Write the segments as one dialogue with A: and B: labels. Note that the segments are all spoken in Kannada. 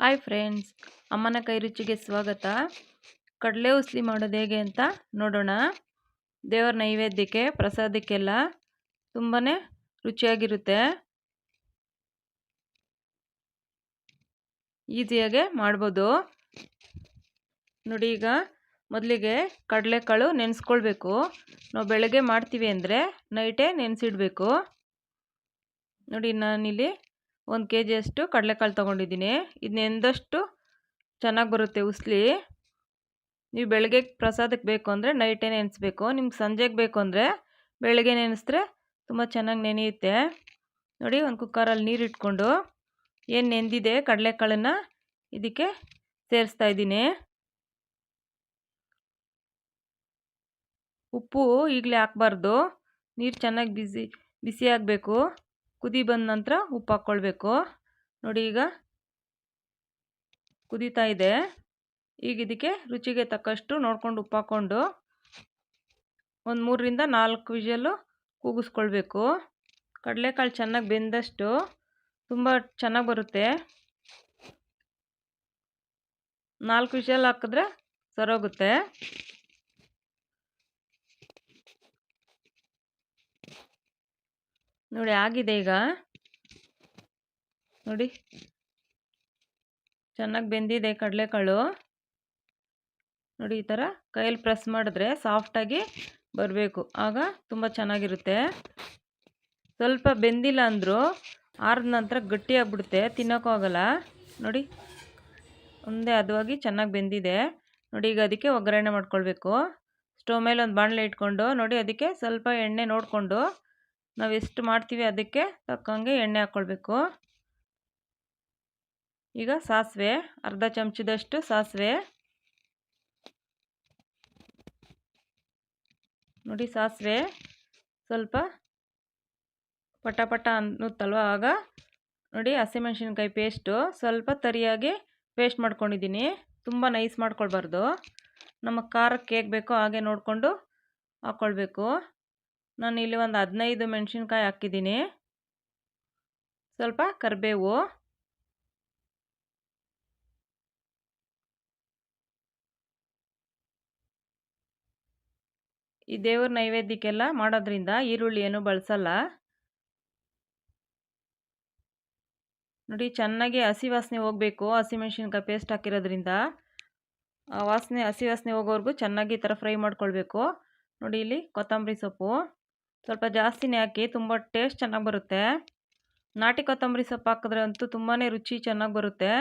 A: ಹಾಯ್ ಫ್ರೆಂಡ್ಸ್ ಅಮ್ಮನ ಕೈ ರುಚಿಗೆ ಸ್ವಾಗತ. ಕಡಲೆ ಉಸ್ಲಿ ಮಾಡೋದು ಹೇಗೆ ಅಂತ ನೋಡೋಣ. ದೇವರ ನೈವೇದ್ಯಕ್ಕೆ, ಪ್ರಸಾದಕ್ಕೆಲ್ಲ ತುಂಬಾ ರುಚಿಯಾಗಿರುತ್ತೆ. ಈಸಿಯಾಗೆ ಮಾಡ್ಬೋದು. ನೋಡಿ ಈಗ ಮೊದಲಿಗೆ ಕಡಲೆಕಾಳು ನೆನೆಸ್ಕೊಳ್ಬೇಕು. ನಾವು ಬೆಳಗ್ಗೆ ಮಾಡ್ತೀವಿ ಅಂದರೆ ನೈಟೇ ನೆನೆಸಿಡ್ಬೇಕು. ನೋಡಿ ನಾನಿಲ್ಲಿ ಒಂದು ಕೆ ಜಿಯಷ್ಟು ಕಡಲೆಕಾಳು ತೊಗೊಂಡಿದ್ದೀನಿ. ಇದನ್ನೆಂದಷ್ಟು ಚೆನ್ನಾಗಿ ಬರುತ್ತೆ ಉಸ್ಲಿ. ನೀವು ಬೆಳಗ್ಗೆ ಪ್ರಸಾದಕ್ಕೆ ಬೇಕು ಅಂದರೆ ನೈಟೇ ನೆನೆಸ್ಬೇಕು ನಿಮ್ಗೆ ಸಂಜೆಗೆ ಬೇಕು ಅಂದರೆ ಬೆಳಗ್ಗೆ ನೆನೆಸಿದ್ರೆ ತುಂಬ ಚೆನ್ನಾಗಿ ನೆನೆಯುತ್ತೆ. ನೋಡಿ ಒಂದು ಕುಕ್ಕರಲ್ಲಿ ನೀರು ಇಟ್ಕೊಂಡು ಏನು ನೆಂದಿದೆ ಕಡಲೆಕಾಳನ್ನು ಇದಕ್ಕೆ ಸೇರಿಸ್ತಾ ಇದ್ದೀನಿ. ಉಪ್ಪು ಈಗಲೇ ಹಾಕ್ಬಾರ್ದು. ನೀರು ಚೆನ್ನಾಗಿ ಬಿಸಿ ಬಿಸಿ ಆಗಬೇಕು. ಕುದಿ ಬಂದ ನಂತರ ಉಪ್ಪು ಹಾಕ್ಕೊಳ್ಬೇಕು. ನೋಡಿ ಈಗ ಕುದೀತಾ ಇದೆ. ಈಗ ಇದಕ್ಕೆ ರುಚಿಗೆ ತಕ್ಕಷ್ಟು ನೋಡ್ಕೊಂಡು ಉಪ್ಪು ಹಾಕ್ಕೊಂಡು ಒಂದು ಮೂರರಿಂದ ನಾಲ್ಕು ವಿಷಲು ಕೂಗಿಸ್ಕೊಳ್ಬೇಕು. ಕಡಲೆಕಾಳು ಚೆನ್ನಾಗಿ ಬೆಂದಷ್ಟು ತುಂಬ ಚೆನ್ನಾಗಿ ಬರುತ್ತೆ. ನಾಲ್ಕು ವಿಷಲ್ ಹಾಕಿದ್ರೆ ಸರೋಗುತ್ತೆ. ನೋಡಿ ಆಗಿದೆ ಈಗ. ನೋಡಿ. ಚೆನ್ನಾಗಿ ಬೆಂದಿದೆ ಕಡಲೆಕಾಳು. ನೋಡಿ ಈ ಥರ ಕೈಯಲ್ಲಿ ಪ್ರೆಸ್ ಮಾಡಿದ್ರೆ ಸಾಫ್ಟಾಗಿ ಬರಬೇಕು. ಆಗ ತುಂಬ ಚೆನ್ನಾಗಿರುತ್ತೆ. ಸ್ವಲ್ಪ ಬೆಂದಿಲ್ಲ ಅಂದರೂ ಆರಿದ ನಂತರ ಗಟ್ಟಿಯಾಗ್ಬಿಡುತ್ತೆ ತಿನ್ನೋಕ್ಕಾಗಲ್ಲ ನೋಡಿ. ಒಂದೇ ಹದವಾಗಿ ಚೆನ್ನಾಗಿ ಬೆಂದಿದೆ. ನೋಡಿ ಈಗ ಅದಕ್ಕೆ ಒಗ್ಗರಣೆ ಮಾಡ್ಕೊಳ್ಬೇಕು. ಸ್ಟವ್ ಮೇಲೆ ಒಂದು ಬಾಣಲೆ ಇಟ್ಕೊಂಡು ನೋಡಿ ಅದಕ್ಕೆ ಸ್ವಲ್ಪ ಎಣ್ಣೆ ನೋಡಿಕೊಂಡು ನಾವು ಎಷ್ಟು ಮಾಡ್ತೀವಿ ಅದಕ್ಕೆ ತಕ್ಕಂಗೆ ಎಣ್ಣೆ ಹಾಕ್ಕೊಳ್ಬೇಕು ಈಗ ಸಾಸಿವೆ, ಅರ್ಧ ಚಮಚದಷ್ಟು ಸಾಸಿವೆ. ನೋಡಿ ಸಾಸಿವೆ ಸ್ವಲ್ಪ ಪಟ ಪಟ ಅನ್ನುತ್ತಲ್ವ ಆಗ ನೋಡಿ ಹಸಿಮೆಣ್ಸಿನ್ಕಾಯಿ ಪೇಸ್ಟು ಸ್ವಲ್ಪ ತರಿಯಾಗಿ ಪೇಸ್ಟ್ ಮಾಡ್ಕೊಂಡಿದ್ದೀನಿ. ತುಂಬ ನೈಸ್ ಮಾಡ್ಕೊಳ್ಬಾರ್ದು. ನಮಗೆ ಖಾರಕ್ಕೆ ಹೇಗೆ ಬೇಕೋ ಹಾಗೆ ನೋಡಿಕೊಂಡು ಹಾಕ್ಕೊಳ್ಬೇಕು ನಾನು ಇಲ್ಲಿ ಒಂದು ಹದಿನೈದು ಮೆಣಸಿನ್ಕಾಯಿ ಹಾಕಿದ್ದೀನಿ. ಸ್ವಲ್ಪ ಕರಿಬೇವು. ಈ ದೇವ್ರ ನೈವೇದ್ಯಕ್ಕೆಲ್ಲ ಮಾಡೋದ್ರಿಂದ ಈರುಳ್ಳಿ ಏನು ಬಳಸಲ್ಲ. ನೋಡಿ, ಚೆನ್ನಾಗಿ ಹಸಿ ವಾಸನೆ ಹೋಗಬೇಕು. ಹಸಿಮೆಣ್ಸಿನ್ಕಾಯಿ ಪೇಸ್ಟ್ ಹಾಕಿರೋದ್ರಿಂದ ವಾಸನೆ, ಹಸಿ ವಾಸನೆ ಹೋಗೋವರೆಗೂ ಚೆನ್ನಾಗಿ ಈ ಥರ ಫ್ರೈ ಮಾಡ್ಕೊಳ್ಬೇಕು. ನೋಡಿ, ಇಲ್ಲಿ ಕೊತ್ತಂಬರಿ ಸೊಪ್ಪು. ಸ್ವಲ್ಪ ಜಾಸ್ತಿನೇ ಹಾಕಿ ತುಂಬ ಟೇಸ್ಟ್ ಚೆನ್ನಾಗಿ ಬರುತ್ತೆ. ನಾಟಿ ಕೊತ್ತಂಬರಿ ಸೊಪ್ಪು ಹಾಕಿದ್ರೆ ಅಂತೂ ತುಂಬಾ ರುಚಿ ಚೆನ್ನಾಗಿ ಬರುತ್ತೆ.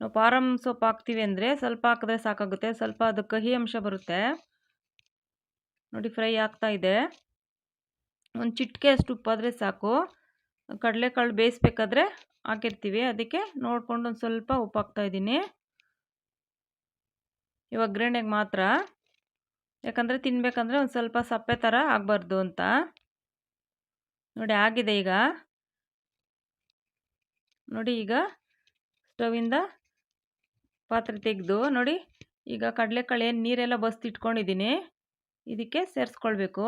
A: ನಾವು ಪಾರಮ್ ಸೊಪ್ಪು ಹಾಕ್ತೀವಿ ಅಂದರೆ ಸ್ವಲ್ಪ ಹಾಕಿದ್ರೆ ಸಾಕಾಗುತ್ತೆ, ಸ್ವಲ್ಪ ಅದು ಕಹಿ ಅಂಶ ಬರುತ್ತೆ. ನೋಡಿ ಫ್ರೈ ಆಗ್ತಾ ಇದೆ. ಒಂದು ಚಿಟಿಕೆ ಅಷ್ಟು ಉಪ್ಪಾದರೆ ಸಾಕು. ಕಡಲೆಕಾಳು ಬೇಯಿಸ್ಬೇಕಾದ್ರೆ ಹಾಕಿರ್ತೀವಿ. ಅದಕ್ಕೆ ನೋಡಿಕೊಂಡು ಒಂದು ಸ್ವಲ್ಪ ಉಪ್ಪು ಹಾಕ್ತಾಯಿದ್ದೀನಿ ಇವಾಗ ಗ್ರೈಂಡಿಗೆ ಮಾತ್ರ ಯಾಕಂದರೆ ತಿನ್ನಬೇಕಂದ್ರೆ ಒಂದು ಸ್ವಲ್ಪ ಸಪ್ಪೆ ಥರ ಆಗಬಾರ್ದು ಅಂತ. ನೋಡಿ ಆಗಿದೆ ಈಗ. ನೋಡಿ ಈಗ ಸ್ಟವಿಂದ ಪಾತ್ರೆ ತೆಗೆದು ನೋಡಿ ಈಗ ಕಡಲೆಕಾಳು ಏನು ನೀರೆಲ್ಲ ಬಸ್ತಿ ಇಟ್ಕೊಂಡಿದ್ದೀನಿ. ಇದಕ್ಕೆ ಸೇರಿಸ್ಕೊಳ್ಬೇಕು.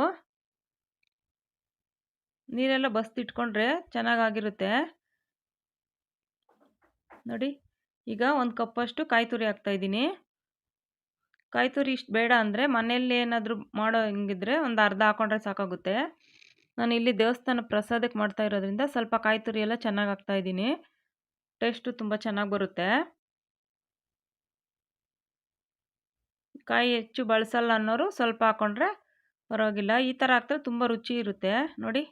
A: ನೀರೆಲ್ಲ ಬಸ್ತಿಟ್ಕೊಂಡ್ರೆ ಚೆನ್ನಾಗಾಗಿರುತ್ತೆ. ನೋಡಿ ಈಗ ಒಂದು ಕಪ್ಪಷ್ಟು ಕಾಯಿ ತುರಿ ಹಾಕ್ತಾಯಿದ್ದೀನಿ ಕಾಯಿ ತುರಿ ಇಷ್ಟು ಬೇಡ ಅಂದರೆ ಮನೆಯಲ್ಲಿ ಏನಾದರೂ ಮಾಡೋ ಹಿಂಗಿದ್ರೆ ಒಂದು ಅರ್ಧ ಹಾಕೊಂಡ್ರೆ ಸಾಕಾಗುತ್ತೆ. ನಾನು ಇಲ್ಲಿ ದೇವಸ್ಥಾನ ಪ್ರಸಾದಕ್ಕೆ ಮಾಡ್ತಾ ಇರೋದ್ರಿಂದ ಸ್ವಲ್ಪ ಕಾಯಿ ತುರಿ ಎಲ್ಲ ಚೆನ್ನಾಗಿ ಹಾಕ್ತಾಯಿದ್ದೀನಿ ಟೇಸ್ಟು ತುಂಬ ಚೆನ್ನಾಗಿ ಬರುತ್ತೆ. ಕಾಯಿ ಹೆಚ್ಚು ಬಳಸಲ್ಲ ಅನ್ನೋರು ಸ್ವಲ್ಪ ಹಾಕ್ಕೊಂಡ್ರೆ ಪರವಾಗಿಲ್ಲ. ಈ ಥರ ಹಾಕ್ತಾರೆ ತುಂಬ ರುಚಿ ಇರುತ್ತೆ. ನೋಡಿ.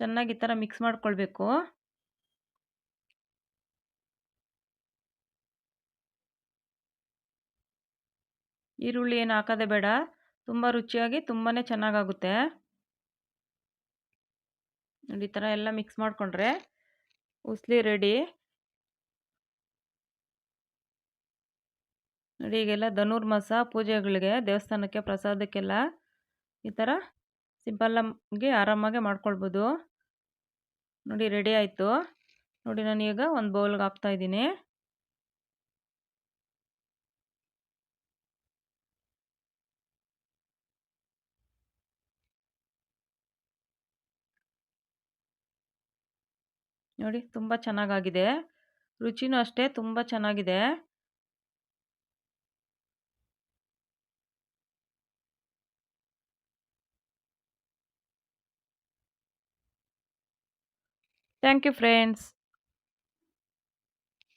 A: ಚೆನ್ನಾಗಿ ಈ ಥರ ಮಿಕ್ಸ್ ಮಾಡ್ಕೊಳ್ಬೇಕು. ಈರುಳ್ಳಿ ಏನು ಹಾಕೋದೇ ಬೇಡ. ತುಂಬ ರುಚಿಯಾಗಿ ತುಂಬಾ ಚೆನ್ನಾಗಾಗುತ್ತೆ. ನೋಡಿ, ಈ ಥರ ಎಲ್ಲ ಮಿಕ್ಸ್ ಮಾಡಿಕೊಂಡ್ರೆ ಉಸ್ಲಿ ರೆಡಿ ನೋಡಿ, ಈಗೆಲ್ಲ ಧನುರ್ಮಾಸ ಪೂಜೆಗಳಿಗೆ ದೇವಸ್ಥಾನಕ್ಕೆ ಪ್ರಸಾದಕ್ಕೆಲ್ಲ ಈ ಥರ ಸಿಂಪಲ್ಲಾಗಿ ಆರಾಮಾಗೆ ಮಾಡ್ಕೊಳ್ಬೋದು. ನೋಡಿ ರೆಡಿ ಆಯಿತು. ನೋಡಿ ನಾನು ಈಗ ಒಂದು ಬೌಲ್ಗೆ ಹಾಕ್ತಾಯಿದ್ದೀನಿ ನೋಡಿ ತುಂಬ ಚೆನ್ನಾಗಾಗಿದೆ. ರುಚಿನೂ ಅಷ್ಟೇ ತುಂಬ ಚೆನ್ನಾಗಿದೆ. Thank you friends.